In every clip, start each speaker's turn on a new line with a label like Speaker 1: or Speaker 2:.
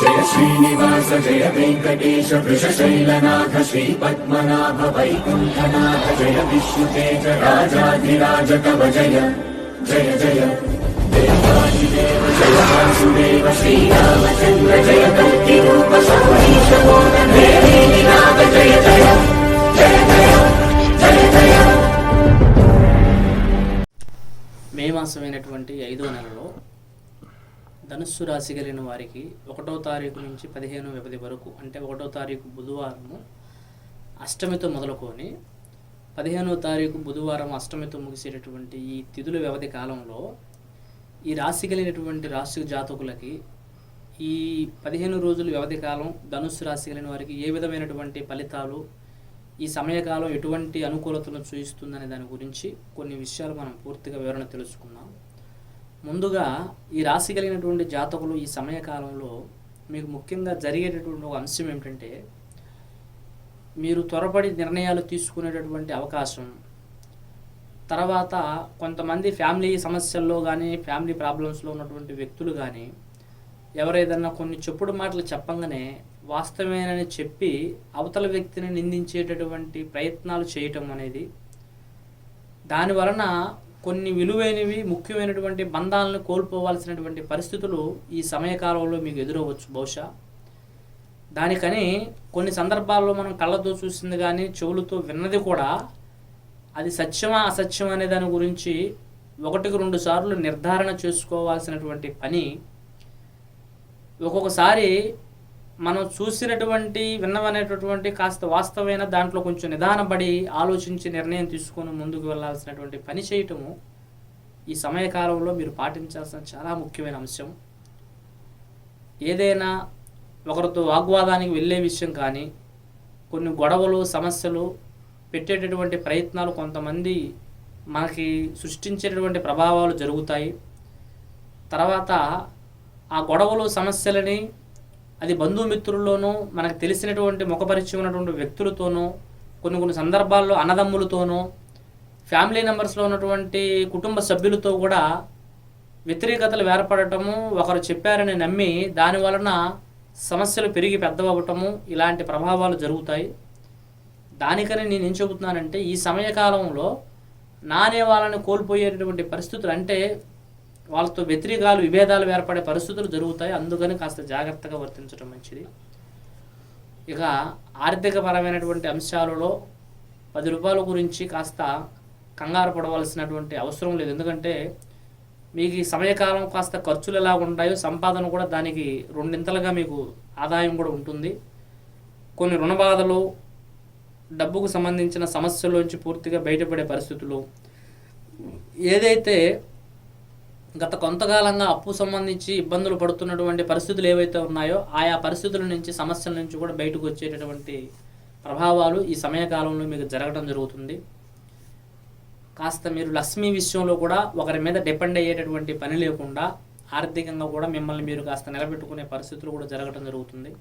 Speaker 1: జయ శ్రీనివాస జయ వెంకటేశ వృషశైలనాథ శ్రీ పద్మనాభ వైకుంఠనాథ జయ విష్ణుతేజ రాజాధిరాజ కవ జయ జయ జయ. దేవాదిదేవ జయ వాసుదేవ శ్రీరామచంద్ర జయ కల్కి రూప సౌరీశ నాథ జయ జయ జయ జయ జయ జయ
Speaker 2: మే మాసమైనటువంటి ఐదో నెలలో ధనుస్సు రాశి కలిగిన వారికి ఒకటో తారీఖు నుంచి పదిహేను వ్యవధి వరకు అంటే ఒకటో తారీఖు బుధవారము అష్టమితో మొదలుకొని పదిహేనో తారీఖు బుధవారం అష్టమితో ముగిసేటటువంటి ఈ తిథుల వ్యవధి కాలంలో ఈ రాశి కలిగినటువంటి రాశి జాతకులకి ఈ పదిహేను రోజుల వ్యవధి కాలం ధనుస్సు రాశి కలిగిన వారికి ఏ విధమైనటువంటి ఫలితాలు ఈ సమయకాలం ఎటువంటి అనుకూలతను చూపిస్తుందనే దాని గురించి కొన్ని విషయాలు మనం పూర్తిగా వివరణ తెలుసుకుందాం. ముందుగా ఈ రాశి కలిగినటువంటి జాతకులు ఈ సమయకాలంలో మీకు ముఖ్యంగా జరిగేటటువంటి ఒక అంశం ఏమిటంటే మీరు త్వరపడి నిర్ణయాలు తీసుకునేటటువంటి అవకాశం. తర్వాత కొంతమంది ఫ్యామిలీ సమస్యల్లో కానీ ఫ్యామిలీ ప్రాబ్లమ్స్లో ఉన్నటువంటి వ్యక్తులు కానీ ఎవరేదన్నా కొన్ని చెప్పుడు మాటలు చెప్పంగానే వాస్తవేనని చెప్పి అవతల వ్యక్తిని నిందించేటటువంటి ప్రయత్నాలు చేయటం అనేది దాని వలన కొన్ని విలువైనవి ముఖ్యమైనటువంటి బంధాలను కోల్పోవాల్సినటువంటి పరిస్థితులు ఈ సమయకాలంలో మీకు ఎదురవ్వచ్చు బహుశా. దానికని కొన్ని సందర్భాల్లో మనం కళ్ళతో చూసింది కానీ చెవులతో విన్నది కూడా అది సత్యమా అసత్యం అనే దాని గురించి ఒకటికి రెండు సార్లు నిర్ధారణ చేసుకోవాల్సినటువంటి పని. ఒక్కొక్కసారి మనం చూసినటువంటి విన్నవనేటటువంటి కాస్త వాస్తవమైన దాంట్లో కొంచెం నిదానపడి ఆలోచించి నిర్ణయం తీసుకొని ముందుకు వెళ్ళాల్సినటువంటి పని చేయటము ఈ సమయకాలంలో మీరు పాటించాల్సిన చాలా ముఖ్యమైన అంశం. ఏదైనా ఒకరితో వాగ్వాదానికి వెళ్ళే విషయం కానీ కొన్ని గొడవలు సమస్యలు పెట్టేటటువంటి ప్రయత్నాలు కొంతమంది మనకి సృష్టించేటటువంటి ప్రభావాలు జరుగుతాయి. తర్వాత ఆ గొడవలు సమస్యలని అది బంధుమిత్రుల్లోనూ మనకు తెలిసినటువంటి ముఖపరిచయం ఉన్నటువంటి వ్యక్తులతోనూ కొన్ని కొన్ని సందర్భాల్లో అన్నదమ్ములతోనూ ఫ్యామిలీ మెంబర్స్లో ఉన్నటువంటి కుటుంబ సభ్యులతో కూడా వ్యతిరేకతలు ఏర్పడటము ఒకరు చెప్పారని నమ్మి దాని వలన సమస్యలు పెరిగి పెద్దవటము ఇలాంటి ప్రభావాలు జరుగుతాయి. దానికని నేను ఏం చెబుతున్నానంటే ఈ సమయకాలంలో నానే వాళ్ళని కోల్పోయేటటువంటి పరిస్థితులు అంటే వాళ్ళతో వ్యతిరేకాలు విభేదాలు ఏర్పడే పరిస్థితులు జరుగుతాయి. అందుకని కాస్త జాగ్రత్తగా వర్తించడం మంచిది. ఇక ఆర్థికపరమైనటువంటి అంశాలలో పది రూపాయల గురించి కాస్త కంగారు పడవలసినటువంటి అవసరం లేదు. ఎందుకంటే మీకు ఈ సమయకాలం కాస్త ఖర్చులు ఎలా ఉంటాయో సంపాదన కూడా దానికి రెండింతలుగా మీకు ఆదాయం కూడా ఉంటుంది. కొన్ని రుణ బాధలు డబ్బుకు సంబంధించిన సమస్యల్లోంచి పూర్తిగా బయటపడే పరిస్థితులు. ఏదైతే గత కొంతకాలంగా అప్పు సంబంధించి ఇబ్బందులు పడుతున్నటువంటి పరిస్థితులు ఏవైతే ఉన్నాయో ఆయా పరిస్థితుల నుంచి సమస్యల నుంచి కూడా బయటకు వచ్చేటటువంటి ప్రభావాలు ఈ సమయకాలంలో మీకు జరగడం జరుగుతుంది. కాస్త మీరు లక్ష్మి విషయంలో కూడా ఒకరి మీద డిపెండ్ అయ్యేటటువంటి పని లేకుండా ఆర్థికంగా కూడా మిమ్మల్ని మీరు కాస్త నిలబెట్టుకునే పరిస్థితులు కూడా జరగడం జరుగుతుంది.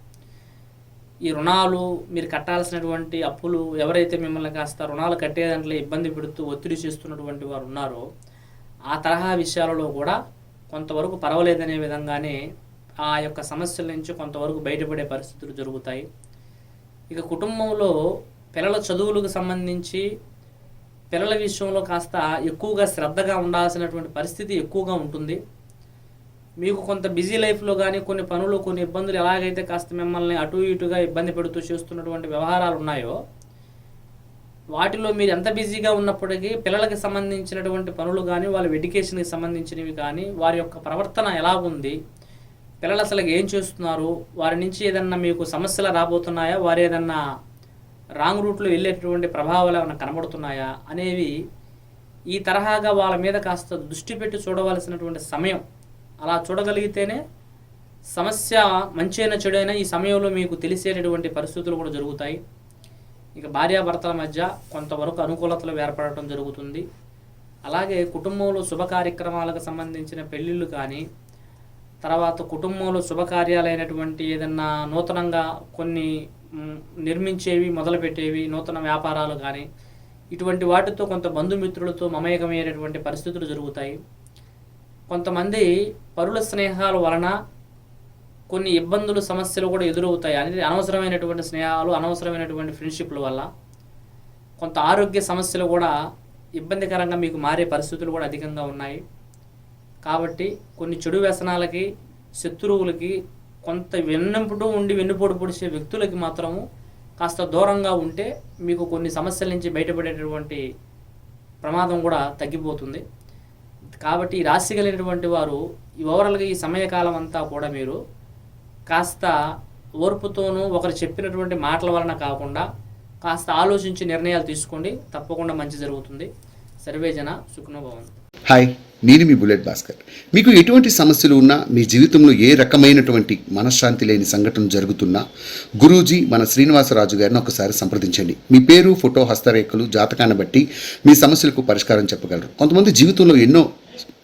Speaker 2: ఈ రుణాలు మీరు కట్టాల్సినటువంటి అప్పులు ఎవరైతే మిమ్మల్ని కాస్త రుణాలు కట్టే దాంట్లో ఇబ్బంది పెడుతూ ఒత్తిడి చేస్తున్నటువంటి వారు ఉన్నారో ఆ తరహా విషయాలలో కూడా కొంతవరకు పర్వాలేదనే విధంగానే ఆ యొక్క సమస్యల నుంచి కొంతవరకు బయటపడే పరిస్థితులు జరుగుతాయి. ఇక కుటుంబంలో పిల్లల చదువులకు సంబంధించి పిల్లల విషయంలో కాస్త ఎక్కువగా శ్రద్ధగా ఉండాల్సినటువంటి పరిస్థితి ఎక్కువగా ఉంటుంది. మీకు కొంత బిజీ లైఫ్లో కానీ కొన్ని పనులు కొన్ని ఇబ్బందులు ఎలాగైతే కాస్త మిమ్మల్ని అటు ఇటుగా ఇబ్బంది పెడుతూ చేస్తున్నటువంటి వ్యవహారాలు ఉన్నాయో వాటిలో మీరు ఎంత బిజీగా ఉన్నప్పటికీ పిల్లలకి సంబంధించినటువంటి పనులు కానీ వాళ్ళ ఎడ్యుకేషన్కి సంబంధించినవి కానీ వారి యొక్క ప్రవర్తన ఎలా ఉంది పిల్లలు అసలు ఏం చేస్తున్నారు వారి నుంచి ఏదన్నా మీకు సమస్యలు రాబోతున్నాయా వారు ఏదన్నా రాంగ్ రూట్లో వెళ్ళేటటువంటి ప్రభావాలు ఏమైనా కనబడుతున్నాయా అనేవి ఈ తరహాగా వాళ్ళ మీద కాస్త దృష్టి పెట్టి చూడవలసినటువంటి సమయం. అలా చూడగలిగితేనే సమస్య మంచైనా చెడైనా ఈ సమయంలో మీకు తెలిసేటటువంటి పరిస్థితులు కూడా జరుగుతాయి. ఇక భార్యాభర్తల మధ్య కొంతవరకు అనుకూలతలు ఏర్పడటం జరుగుతుంది. అలాగే కుటుంబంలో శుభ కార్యక్రమాలకు సంబంధించిన పెళ్ళిళ్ళు కానీ తర్వాత కుటుంబంలో శుభకార్యాలైనటువంటి ఏదన్నా నూతనంగా కొన్ని నిర్మించేవి మొదలుపెట్టేవి నూతన వ్యాపారాలు కానీ ఇటువంటి వాటితో కొంత బంధుమిత్రులతో మమేకమయ్యేటటువంటి పరిస్థితులు జరుగుతాయి. కొంతమంది పరుల స్నేహాల వలన కొన్ని ఇబ్బందులు సమస్యలు కూడా ఎదురవుతాయి. అనేది అనవసరమైనటువంటి స్నేహాలు అనవసరమైనటువంటి ఫ్రెండ్షిప్ల వల్ల కొంత ఆరోగ్య సమస్యలు కూడా ఇబ్బందికరంగా మీకు మారే పరిస్థితులు కూడా అధికంగా ఉన్నాయి. కాబట్టి కొన్ని చెడు వ్యసనాలకి శత్రువులకి కొంత వెన్నెంపుడు ఉండి వెన్నుపోటు పొడిచే వ్యక్తులకి మాత్రము కాస్త దూరంగా ఉంటే మీకు కొన్ని సమస్యల నుంచి బయటపడేటటువంటి ప్రమాదం కూడా తగ్గిపోతుంది. కాబట్టి ఈ రాశి కలిగినటువంటి వారు ఈ ఓవరాల్గా ఈ సమయకాలం అంతా కూడా మీరు కాస్త ఓర్పుతోనూ ఒకరు చెప్పినటువంటి మాటల వలన కాకుండా కాస్త ఆలోచించి నిర్ణయాలు తీసుకోండి తప్పకుండా మంచి జరుగుతుంది. సర్వేజన సుఖనోభవంతు
Speaker 3: హాయ్ నేను మీ బుల్లెట్ భాస్కర్. మీకు ఎటువంటి సమస్యలు ఉన్నా మీ జీవితంలో ఏ రకమైనటువంటి మనశ్శాంతి లేని సంఘటన జరుగుతున్నా గురూజీ మన శ్రీనివాసరాజు గారిని ఒకసారి సంప్రదించండి. మీ పేరు ఫోటో హస్తరేఖలు జాతకాన్ని బట్టి మీ సమస్యలకు పరిష్కారం చెప్పగలరు. కొంతమంది జీవితంలో ఎన్నో